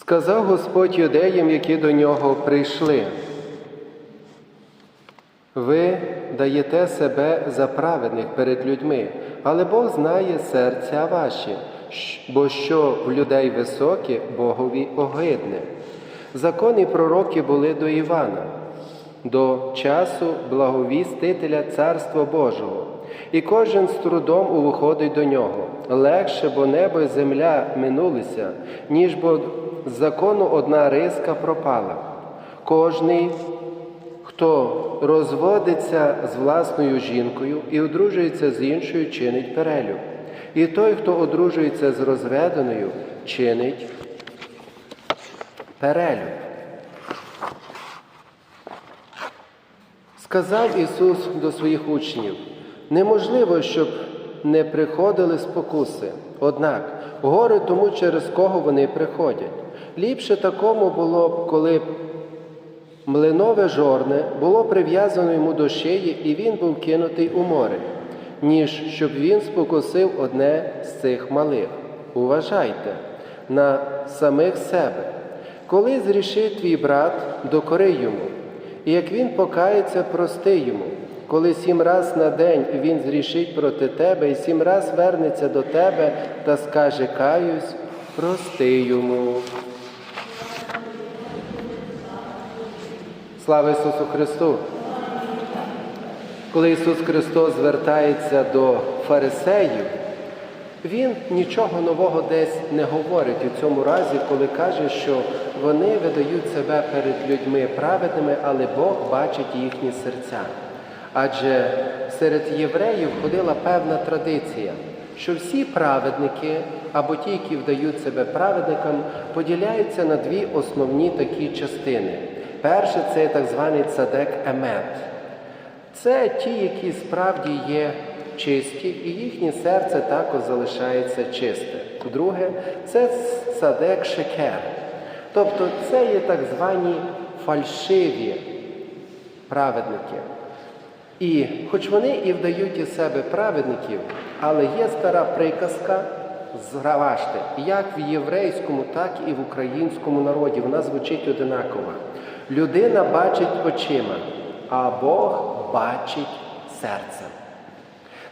Сказав Господь юдеям, які до нього прийшли. Ви даєте себе за праведних перед людьми, але Бог знає серця ваші, бо що в людей високе, Богові огидне. Закон і пророки були до Івана, до часу благовістителя Царства Божого, і кожен з трудом увиходить до нього. Легше, бо небо і земля минулися, ніж бо з закону одна риска пропала. Кожний Хто розводиться з власною жінкою і одружується з іншою, чинить перелюб. І той, хто одружується з розведеною, чинить перелюб. Сказав Ісус до своїх учнів: неможливо, щоб не приходили спокуси. Однак горе тому, через кого вони приходять. Ліпше такому було б, коли б Млинове жорне було прив'язано йому до шиї, і він був кинутий у море, ніж щоб він спокусив одне з цих малих. Уважайте на самих себе. Коли зрішив твій брат, докори йому, і як він покається, прости йому. Коли сім раз на день він зрішить проти тебе, і сім раз вернеться до тебе та скаже каюсь, прости йому. Слава Ісусу Христу! Коли Ісус Христос звертається до фарисеїв, Він нічого нового десь не говорить у цьому разі, коли каже, що вони видають себе перед людьми праведними, але Бог бачить їхні серця. Адже серед євреїв ходила певна традиція, що всі праведники або ті, які вдають себе праведникам, поділяються на дві основні такі частини. Перше це так званий цадек емет. Це ті, які справді є чисті, і їхнє серце також залишається чисте. Друге це цадек шекер. Тобто це є так звані фальшиві праведники. І хоч вони і вдають із себе праведників, але є стара приказка, зраважте, як в єврейському, так і в українському народі. Вона звучить одинаково. Людина бачить очима, а Бог бачить серцем.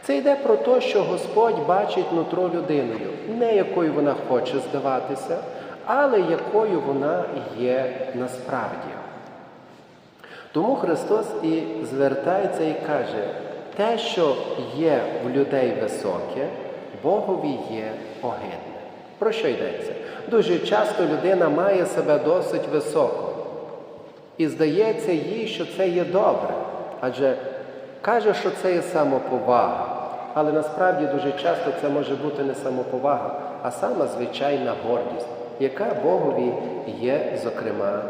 Це йде про те, що Господь бачить нутро людиною, не якою вона хоче здаватися, але якою вона є насправді. Тому Христос і звертається і каже, те, що є в людей високе, Богові є огидне. Про що йдеться? Дуже часто людина має себе досить високо. І здається їй, що це є добре. Адже каже, що це є самоповага. Але насправді дуже часто це може бути не самоповага, а сама звичайна гордість, яка Богові є, зокрема,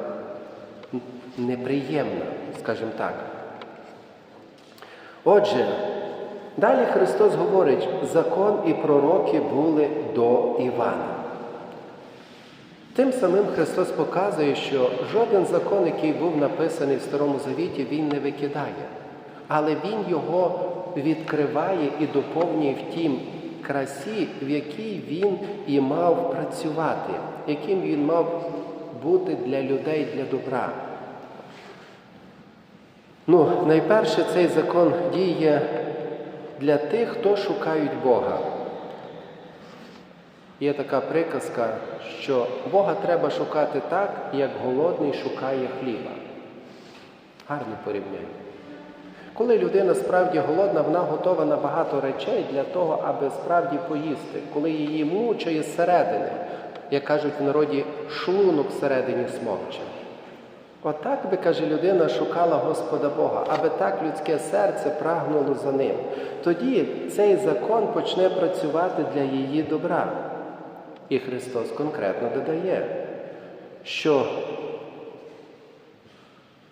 неприємна, скажімо так. Отже, далі Христос говорить, закон і пророки були до Івана. Тим самим Христос показує, що жоден закон, який був написаний в Старому Завіті, Він не викидає, але Він його відкриває і доповнює в тім красі, в якій він і мав працювати, яким він мав бути для людей для добра. Ну, найперше цей закон діє для тих, хто шукають Бога. Є така приказка, що Бога треба шукати так, як голодний шукає хліба. Гарне порівняння. Коли людина справді голодна, вона готова на багато речей для того, аби справді поїсти, коли її мучає зсередини, як кажуть в народі, шлунок всередині смокче. Отак би, каже людина, шукала Господа Бога, аби так людське серце прагнуло за ним. Тоді цей закон почне працювати для її добра. І Христос конкретно додає, що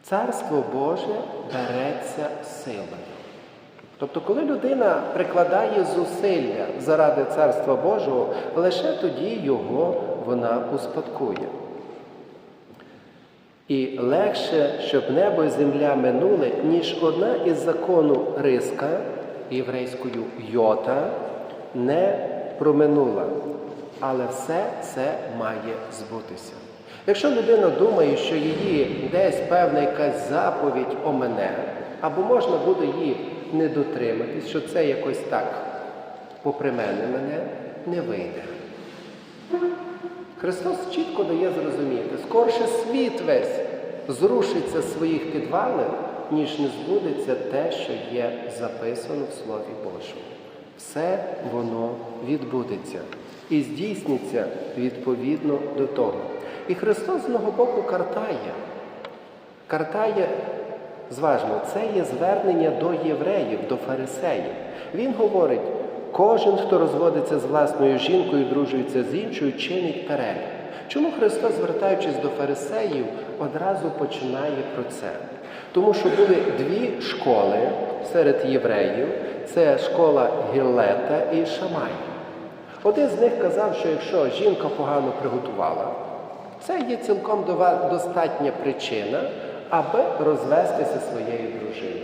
Царство Боже береться силою. Тобто, коли людина прикладає зусилля заради Царства Божого, лише тоді його вона успадкує. І легше, щоб небо і земля минули, ніж одна із закону риска єврейською йота не проминула. Але все це має збутися. Якщо людина думає, що її десь певна якась заповідь омене, або можна буде її не дотриматись, що це якось так попри мене мене не вийде. Христос чітко дає зрозуміти, скорше світ весь зрушиться з своїх підвалин, ніж не збудеться те, що є записано в Слові Божому. Все воно відбудеться і здійсниться відповідно до того. І Христос з одного боку картає. Картає, зважно, це є звернення до євреїв, до фарисеїв. Він говорить, кожен, хто розводиться з власною жінкою, дружується з іншою, чинить перелік. Чому Христос, звертаючись до фарисеїв, одразу починає про це? Тому що були дві школи серед євреїв: це школа Гіллета і Шамай. Один з них казав, що якщо жінка погано приготувала, це є цілком достатня причина, аби розвестися своєю дружиною.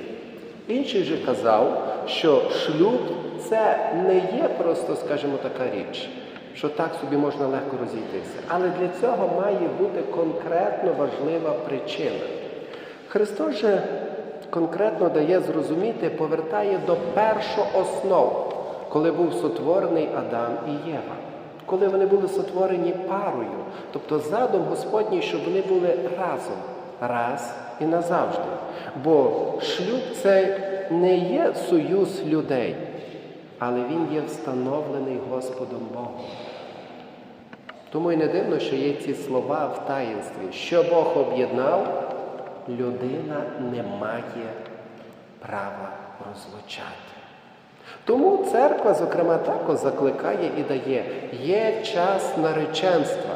Інший же казав, що шлюб це не є просто, скажімо, така річ, що так собі можна легко розійтися. Але для цього має бути конкретно важлива причина. Христос же конкретно дає зрозуміти, повертає до першооснов, коли був сотворений Адам і Єва, коли вони були сотворені парою, тобто задум Господній, щоб вони були разом, раз і назавжди. Бо шлюб це не є союз людей, але він є встановлений Господом Богом. Тому й не дивно, що є ці слова в таїнстві, що Бог об'єднав, людина не має права розлучати. Тому церква, зокрема, також закликає і дає, є час нареченства,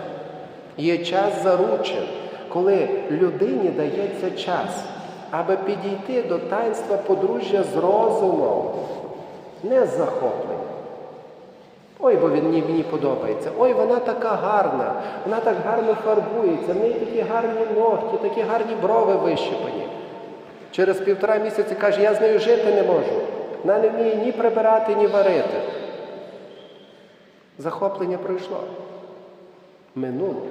є час заручин, коли людині дається час, аби підійти до таїнства подружжя з розумом, не з захопленням. Ой, бо він мені подобається. Ой, вона така гарна, вона так гарно фарбується, в неї такі гарні ногті, такі гарні брови вищипані. Через півтора місяці каже, я з нею жити не можу. Вона не вміє ні прибирати, ні варити. Захоплення пройшло. Минуло.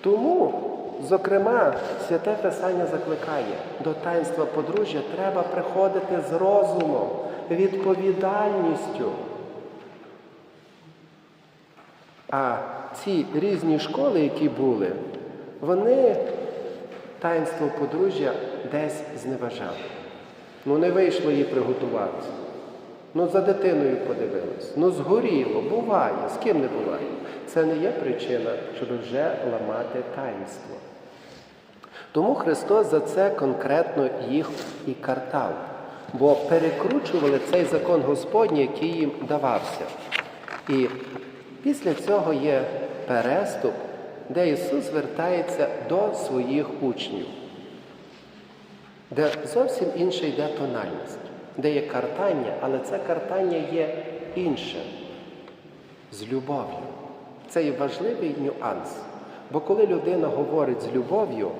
Тому, зокрема, святе Писання закликає, до таїнства подружжя треба приходити з розумом, відповідальністю. А ці різні школи, які були, вони таїнство подружжя десь зневажали. Ну не вийшло їй приготуватися. Ну за дитиною подивилась. Ну згоріло, буває, з ким не буває. Це не є причина, щоб вже ламати таїнство. Тому Христос за це конкретно їх і картав, бо перекручували цей закон Господній, який їм давався. І після цього є переступ, де Ісус звертається до своїх учнів, де зовсім інша йде тональність, де є картання, але це картання є інше з любов'ю. Це є важливий нюанс. Бо коли людина говорить з любов'ю,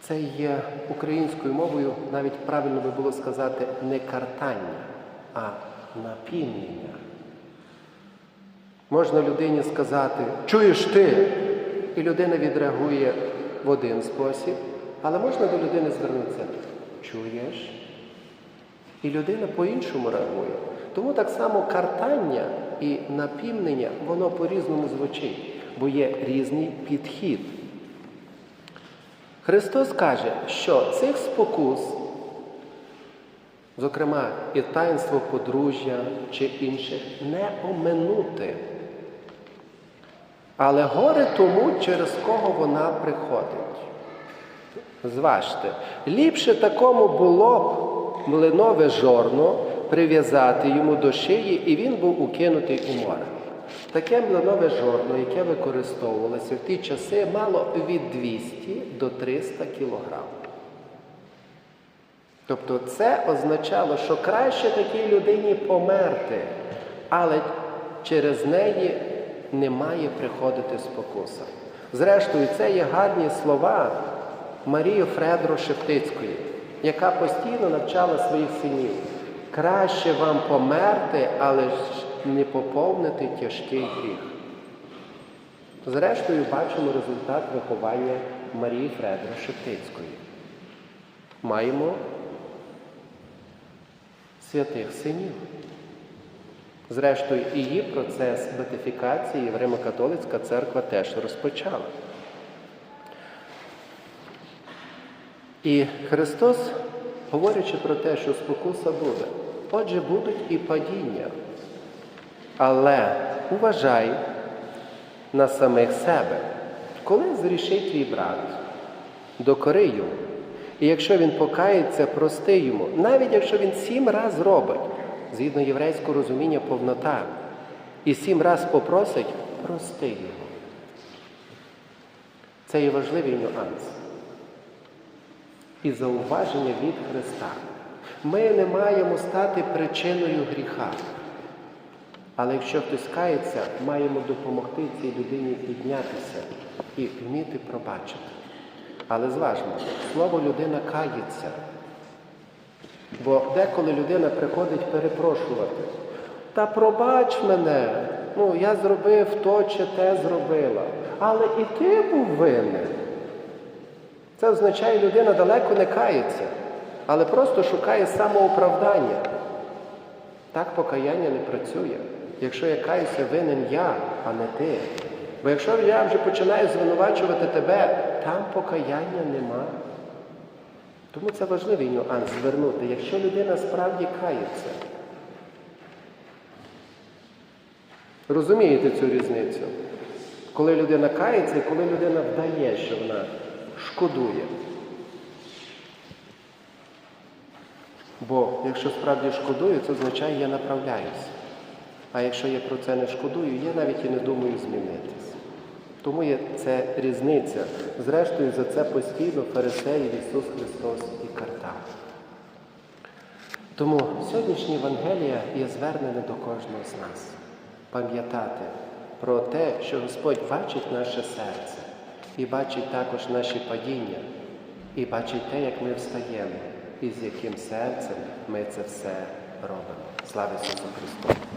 це є українською мовою, навіть правильно би було сказати, не картання, а напівнення. Можна людині сказати, чуєш ти, і людина відреагує в один спосіб, але можна до людини звернутися, чуєш? І людина по-іншому реагує. Тому так само картання і напівнення, воно по-різному звучить, бо є різний підхід. Христос каже, що цих спокус, зокрема і таїнство подружжя чи інших, не оминути. Але горе тому, через кого вона приходить. Зважте, ліпше такому було б млинове жорно прив'язати йому до шиї, і він був укинутий у море. Таке млинове жорно, яке використовувалося в ті часи, мало від 200 до 300 кілограм. Тобто це означало, що краще такій людині померти, але через неї не має приходити спокуса. Зрештою, це є гарні слова Марії Фредро Шептицької, яка постійно навчала своїх синів. Краще вам померти, але ж не поповнити тяжкий гріх. Зрештою, бачимо результат виховання Марії Фредри Шептицької. Маємо святих синів. Зрештою, її процес бетифікації Римо-католицька церква теж розпочала. І Христос, говорячи про те, що спокуса буде, отже, будуть і падіння. Але уважай на самих себе, коли зрішить твій брат, докори йому. І якщо він покається, прости йому, навіть якщо він сім раз робить, згідно єврейського розуміння повнота, і сім раз попросить, прости його. Це є важливий нюанс. І зауваження від Христа. Ми не маємо стати причиною гріха. Але якщо хтось кається, маємо допомогти цій людині піднятися і вміти пробачити. Але зважмо, слово людина кається. Бо деколи людина приходить перепрошувати. Та пробач мене, ну я зробив то чи те зробила. Але і ти був винен. Це означає, людина далеко не кається, але просто шукає самооправдання. Так покаяння не працює. Якщо я каюся, винен я, а не ти. Бо якщо я вже починаю звинувачувати тебе, там покаяння нема. Тому це важливий нюанс звернути, якщо людина справді кається. Розумієте цю різницю? Коли людина кається і коли людина вдає, що вона шкодує. Бо якщо справді шкодую, це означає, я направляюся. А якщо я про це не шкодую, я навіть і не думаю змінитися. Тому є це різниця. Зрештою, за це постійно фарисеїв Ісус Христос і картав. Тому сьогоднішнє Євангелія є звернене до кожного з нас. Пам'ятати про те, що Господь бачить наше серце і бачить також наші падіння, і бачить те, як ми встаємо, і з яким серцем ми це все робимо. Слава Ісусу Христу!